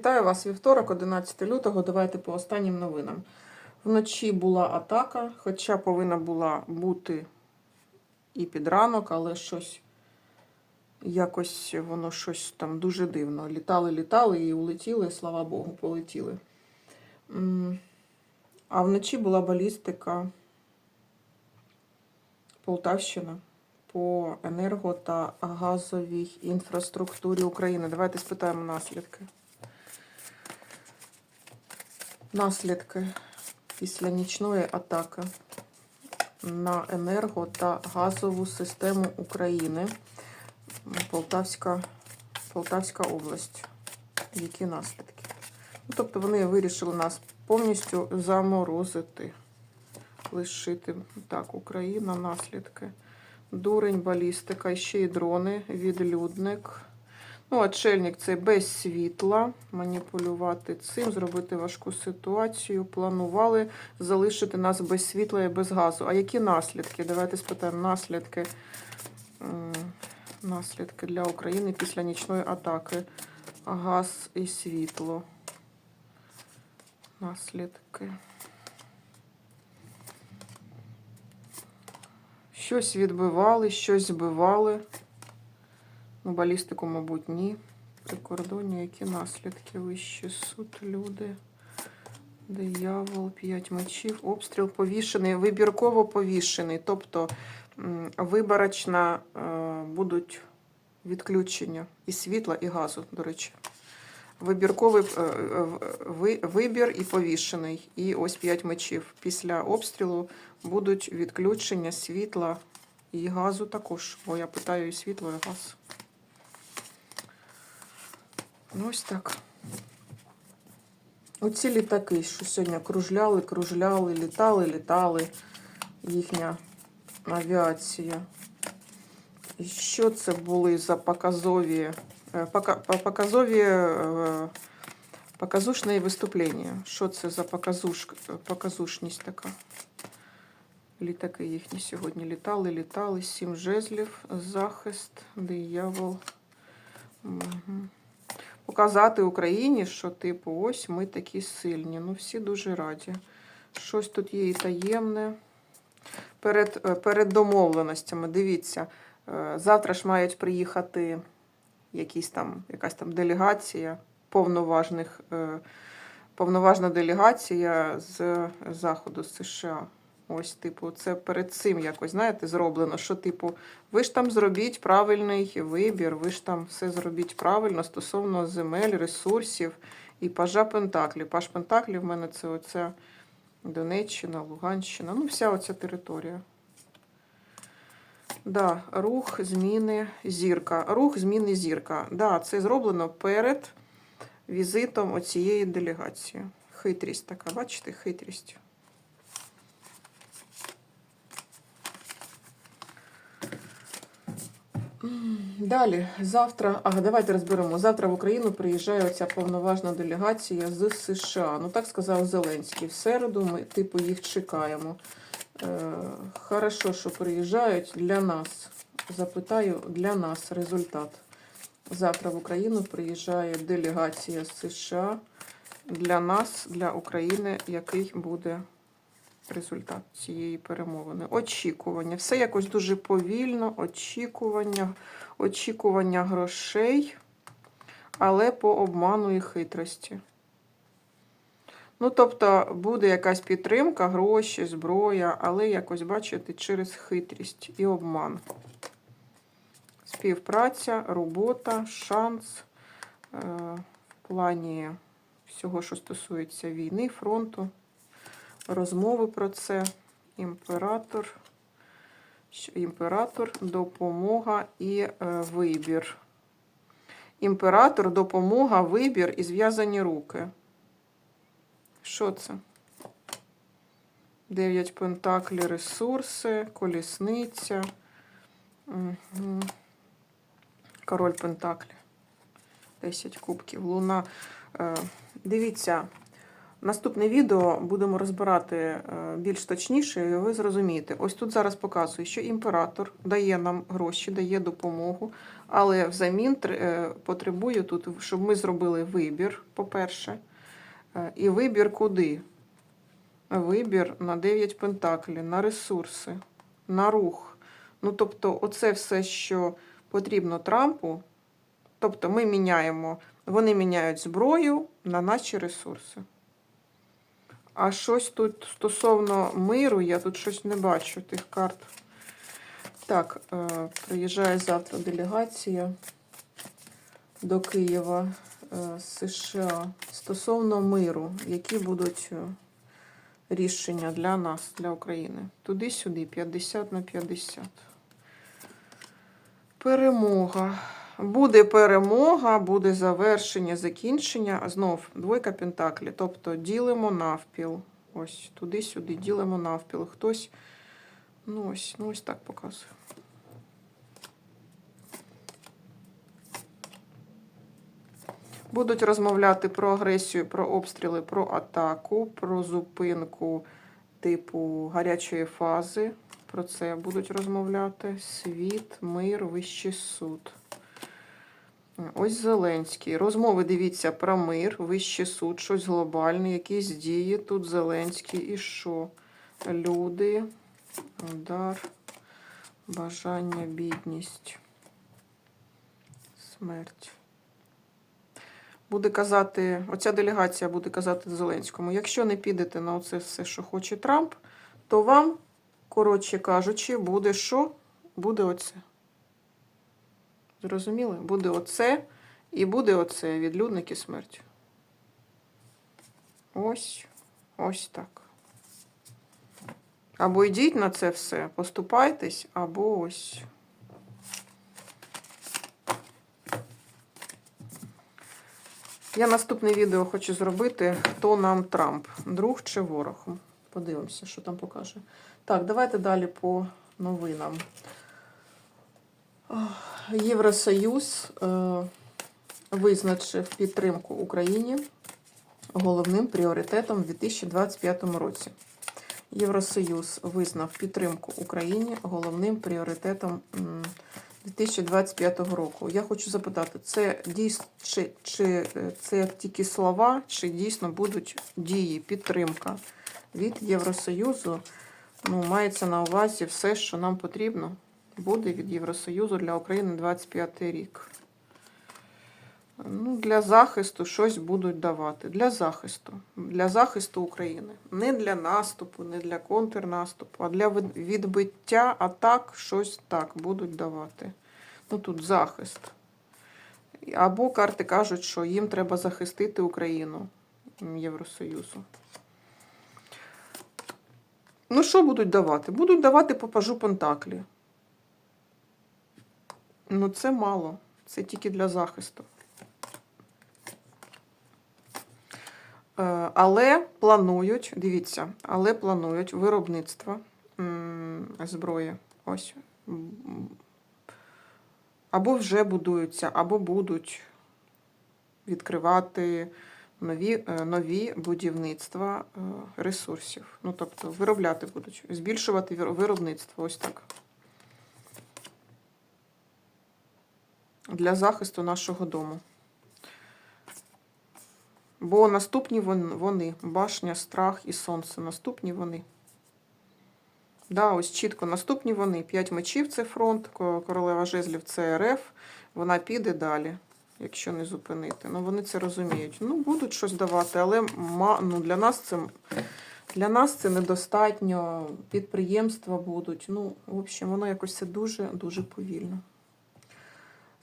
Вітаю вас вівторок, 11 лютого. Давайте по останнім новинам. Вночі була атака, хоча повинна була бути і під ранок, але щось якось воно щось там дуже дивно. Літали, літали і улетіли, слава Богу, полетіли. А вночі була балістика Полтавщина по енерго та газовій інфраструктурі України. Давайте спитаємо наслідки. Наслідки після нічної атаки на енерго та газову систему України. Полтавська, Полтавська область. Які наслідки? Ну, тобто вони вирішили нас повністю заморозити. Лишити. Так, Україна, наслідки. Дурень, балістика, ще й дрони, відлюдник. Ну, очельник це без світла, маніпулювати цим, зробити важку ситуацію. Планували залишити нас без світла і без газу. А які наслідки? Давайте спитаємо наслідки, наслідки для України після нічної атаки. Газ і світло. Наслідки. Щось відбивали, щось збивали. Ну, балістику, мабуть, ні. Прикордонні, які наслідки? Вищий суд, люди. Диявол, п'ять мечів, обстріл повішений, вибірково повішений. Тобто виборочно е, будуть відключення і світла, і газу, до речі. Вибірковий е, е, ви- вибір і повішений. І ось п'ять мечів. Після обстрілу будуть відключення світла і газу також. Бо я питаю і світло, і газ. Ну, ось так. Оці літаки, що сьогодні кружляли, кружляли, літали, літали. Їхня авіація. І що це були за показові, е, пока, показові е, показушні виступлення? Що це за показуш, показушність така? Літаки їхні сьогодні літали, літали. Сім жезлів, захист, диявол. Угу показати Україні, що, типу, ось ми такі сильні. Ну, всі дуже раді. Щось тут є і таємне. Перед, е, перед домовленостями, дивіться, е, завтра ж мають приїхати якісь там, якась там делегація повноважних, е, повноважна делегація з Заходу з США. Ось, типу, це перед цим якось, знаєте, зроблено, що, типу, ви ж там зробіть правильний вибір, ви ж там все зробіть правильно стосовно земель, ресурсів і пажа Пентаклі. Паж Пентаклі в мене це оця Донеччина, Луганщина, ну, вся оця територія. Да, рух, зміни, зірка. Рух, зміни, зірка. Да, це зроблено перед візитом оцієї делегації. Хитрість така, бачите, хитрість. Далі, завтра, ага, давайте розберемо. Завтра в Україну приїжджає оця повноважна делегація з США. Ну так сказав Зеленський. В середу ми, типу, їх чекаємо. Е, хорошо, що приїжджають для нас. Запитаю для нас результат. Завтра в Україну приїжджає делегація з США. Для нас, для України, який буде результат цієї перемовини. Очікування. Все якось дуже повільно, очікування, очікування грошей, але по обману і хитрості. Ну, тобто, буде якась підтримка, гроші, зброя, але якось, бачите, через хитрість і обман. Співпраця, робота, шанс е, в плані всього, що стосується війни, фронту розмови про це. Імператор, імператор, допомога і е, вибір. Імператор, допомога, вибір і зв'язані руки. Що це? Дев'ять пентаклі, ресурси, колісниця. Угу. Король Пентаклі. 10 кубків. Луна. Е, дивіться. Наступне відео будемо розбирати е, більш точніше, і ви зрозумієте. Ось тут зараз показую, що імператор дає нам гроші, дає допомогу, але взамін е, потребує тут, щоб ми зробили вибір, по-перше, Е, і вибір куди? Вибір на 9 пентаклів, на ресурси, на рух. Ну, тобто, оце все, що потрібно Трампу. Тобто, ми міняємо, вони міняють зброю на наші ресурси. А щось тут стосовно миру, я тут щось не бачу тих карт. Так, е, приїжджає завтра делегація до Києва е, з США стосовно миру, які будуть е, рішення для нас, для України. Туди-сюди, 50 на 50. Перемога. Буде перемога, буде завершення, закінчення. Знов двойка пентаклі. Тобто ділимо навпіл. Ось туди-сюди ділимо навпіл. Хтось. Ну ось, ну ось так показую. Будуть розмовляти про агресію, про обстріли, про атаку, про зупинку типу гарячої фази. Про це будуть розмовляти. Світ, мир, вищий суд. Ось Зеленський. Розмови дивіться про мир, вищий суд, щось глобальне, якісь дії. Тут Зеленський і що? Люди, удар, бажання, бідність, смерть. Буде казати, оця делегація буде казати Зеленському, якщо не підете на оце все, що хоче Трамп, то вам, коротше кажучи, буде що? Буде оце. Зрозуміли? Буде оце і буде оце відлюдник і смерть. Ось, ось так. Або йдіть на це все, поступайтесь, або ось. Я наступне відео хочу зробити, хто нам Трамп, друг чи ворог. Подивимося, що там покаже. Так, давайте далі по новинам. Євросоюз е, визначив підтримку Україні головним пріоритетом у 2025 році. Євросоюз визнав підтримку Україні головним пріоритетом 2025 року. Я хочу запитати, це дійсно чи, чи е, це тільки слова, чи дійсно будуть дії, підтримка від Євросоюзу? Ну, мається на увазі все, що нам потрібно, буде від Євросоюзу для України 25 рік. Ну, для захисту щось будуть давати. Для захисту. Для захисту України. Не для наступу, не для контрнаступу, а для від- відбиття атак щось так будуть давати. Ну тут захист. Або карти кажуть, що їм треба захистити Україну Євросоюзу. Ну, що будуть давати? Будуть давати попажу Пентаклі. Ну, це мало. Це тільки для захисту. Е, Але планують, дивіться, але планують виробництво зброї. Ось. Або вже будуються, або будуть відкривати нові, е, нові будівництва е, ресурсів. Ну, тобто виробляти будуть, збільшувати виробництво. Ось так. Для захисту нашого дому. Бо наступні вони, башня, страх і сонце. Наступні вони. Да, ось чітко наступні вони. П'ять мечів це фронт, королева жезлів це РФ. Вона піде далі, якщо не зупинити. Ну, вони це розуміють. Ну, будуть щось давати, але ну, для нас це. Для нас це недостатньо, підприємства будуть. Ну, в общем, воно якось це дуже-дуже повільно.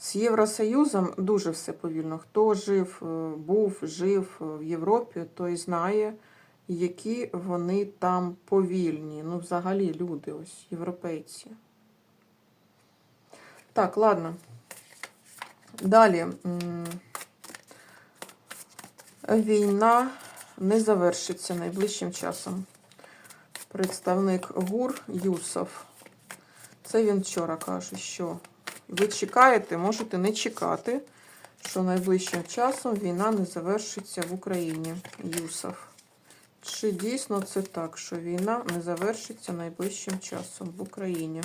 З Євросоюзом дуже все повільно. Хто жив, е, був, жив в Європі, той знає, які вони там повільні. Ну, взагалі, люди, ось, європейці. Так, ладно. Далі. Війна не завершиться найближчим часом. Представник ГУР Юсов. Це він вчора каже, що ви чекаєте, можете не чекати, що найближчим часом війна не завершиться в Україні. Юсов. Чи дійсно це так, що війна не завершиться найближчим часом в Україні?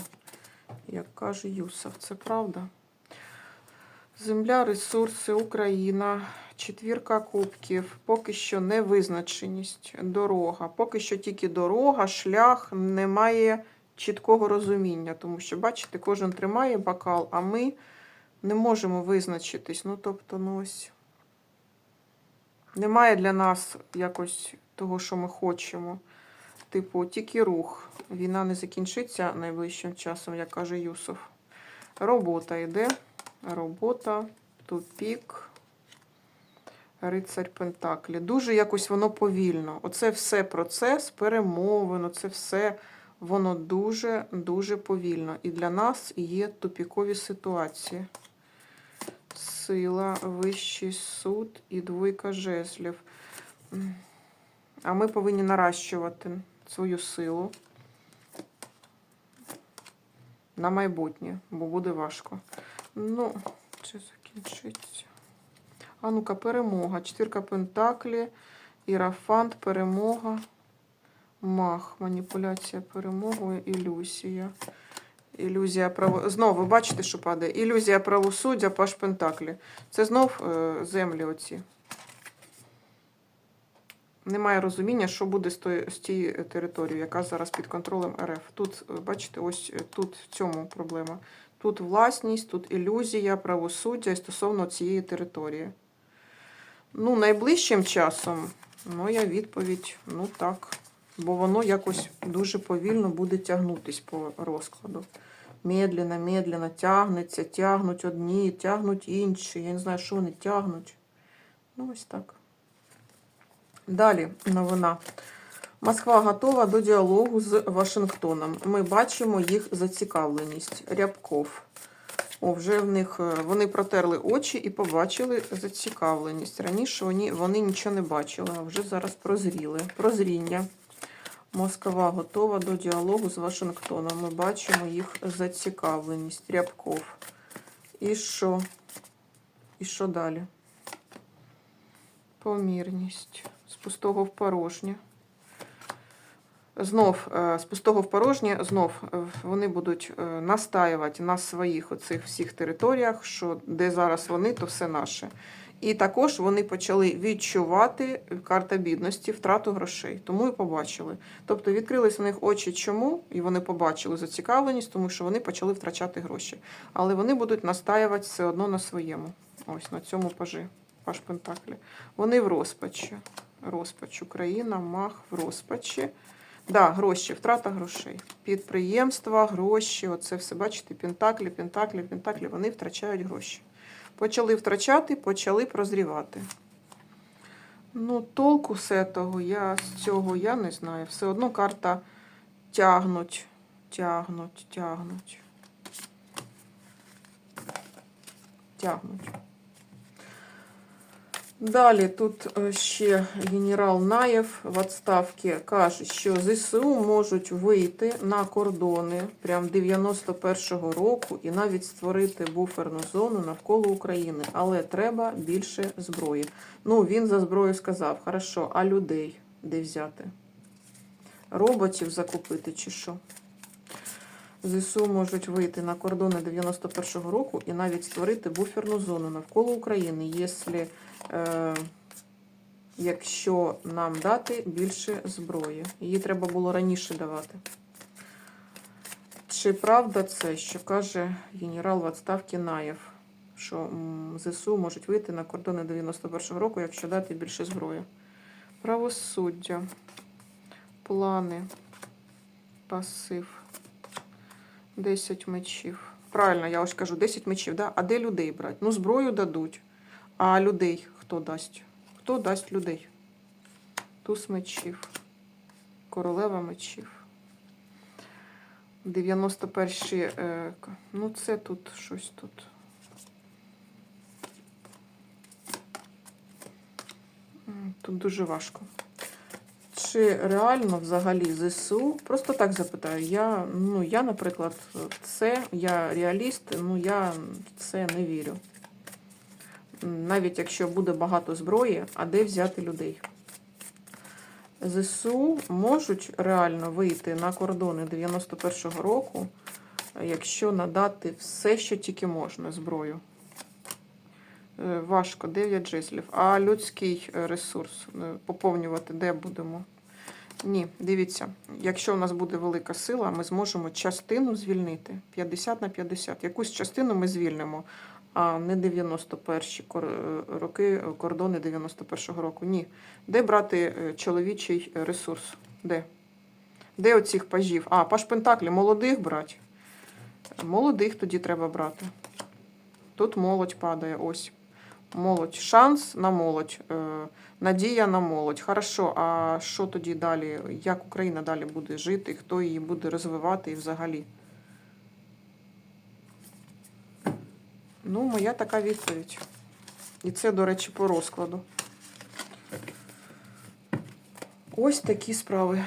Як каже Юсов, це правда? Земля, ресурси, Україна, четвірка кубків, поки що невизначеність, дорога. Поки що тільки дорога, шлях, немає чіткого розуміння, тому що, бачите, кожен тримає бокал, а ми не можемо визначитись. Ну, тобто, ну ось немає для нас якось того, що ми хочемо. Типу, тільки рух. Війна не закінчиться найближчим часом, як каже Юсов. Робота йде. Робота, тупік, рицарь Пентаклі. Дуже якось воно повільно. Оце все процес, перемовин, оце все воно дуже-дуже повільно. І для нас є тупікові ситуації. Сила, вищий суд і двойка жезлів. А ми повинні наращувати свою силу на майбутнє, бо буде важко. Ну, це закінчиться. А ну-ка, перемога. Четвірка Пентаклі, Ірафант, перемога. Мах, маніпуляція перемогою, ілюзія. Ілюзія право. Знову бачите, що падає. Ілюзія правосуддя, паш Пентаклі. Це знов е, землі оці. Немає розуміння, що буде з, тією територією, яка зараз під контролем РФ. Тут, е, бачите, ось е, тут в цьому проблема. Тут власність, тут ілюзія, правосуддя стосовно цієї території. Ну, найближчим часом, моя відповідь, ну так. Бо воно якось дуже повільно буде тягнутись по розкладу. Медленно, медленно тягнеться, тягнуть одні, тягнуть інші. Я не знаю, що вони тягнуть. Ну, ось так. Далі новина. Москва готова до діалогу з Вашингтоном. Ми бачимо їх зацікавленість. Рябков. О, вже в них е, вони протерли очі і побачили зацікавленість. Раніше вони, вони нічого не бачили, а вже зараз прозріли. Прозріння. Москва готова до діалогу з Вашингтоном. Ми бачимо їх зацікавленість. Рябков. І що? І що далі? Помірність. З пустого в порожнє. Знов е, з пустого в порожнє, знов е, вони будуть е, настаювати на своїх оцих всіх територіях, що де зараз вони, то все наше. І також вони почали відчувати карта бідності, втрату грошей. Тому і побачили. Тобто відкрились у них очі чому, і вони побачили зацікавленість, тому що вони почали втрачати гроші. Але вони будуть настаювати все одно на своєму. Ось на цьому пажі. Паш Пентаклі. Вони в розпачі. Розпач. Україна, мах в розпачі. Да, гроші, втрата грошей. Підприємства, гроші, оце все, бачите, пентаклі, пентаклі, пентаклі, вони втрачають гроші. Почали втрачати, почали прозрівати. Ну, толку все того, я з цього я не знаю. Все одно карта тягнуть, тягнуть, тягнуть. Тягнуть. Далі тут е, ще генерал Наєв в відставці каже, що ЗСУ можуть вийти на кордони прям 91-го року і навіть створити буферну зону навколо України, але треба більше зброї. Ну, він за зброю сказав, хорошо, а людей де взяти? Роботів закупити чи що? ЗСУ можуть вийти на кордони 91-го року і навіть створити буферну зону навколо України, якщо, якщо нам дати більше зброї. Її треба було раніше давати. Чи правда це, що каже генерал в відставці Наєв, що ЗСУ можуть вийти на кордони 91-го року, якщо дати більше зброї? Правосуддя, плани, пасив. 10 мечів. Правильно, я ось кажу, 10 мечів, да? А де людей брати? Ну, зброю дадуть. А людей хто дасть? Хто дасть людей? Туз мечів. Королева мечів. 91 е, ну це тут щось тут. Тут дуже важко. Чи реально взагалі ЗСУ? Просто так запитаю. Я, ну, я, наприклад, це, я реаліст, ну я в це не вірю. Навіть якщо буде багато зброї, а де взяти людей? ЗСУ можуть реально вийти на кордони 91-го року, якщо надати все, що тільки можна зброю. Е, Важко, 9 жезлів. А людський ресурс е, поповнювати де будемо? Ні, дивіться, якщо у нас буде велика сила, ми зможемо частину звільнити 50 на 50. Якусь частину ми звільнимо, а не 91 кор- е, роки, е, кордони 91-го року. Ні. Де брати е, чоловічий ресурс? Де? Де оцих пажів? А, паж Пентаклі, молодих брати. Молодих тоді треба брати. Тут молодь падає, ось. Молодь. Шанс на молодь. Надія на молодь. Хорошо, а що тоді далі? Як Україна далі буде жити? Хто її буде розвивати і взагалі? Ну, моя така відповідь. І це, до речі, по розкладу. Ось такі справи.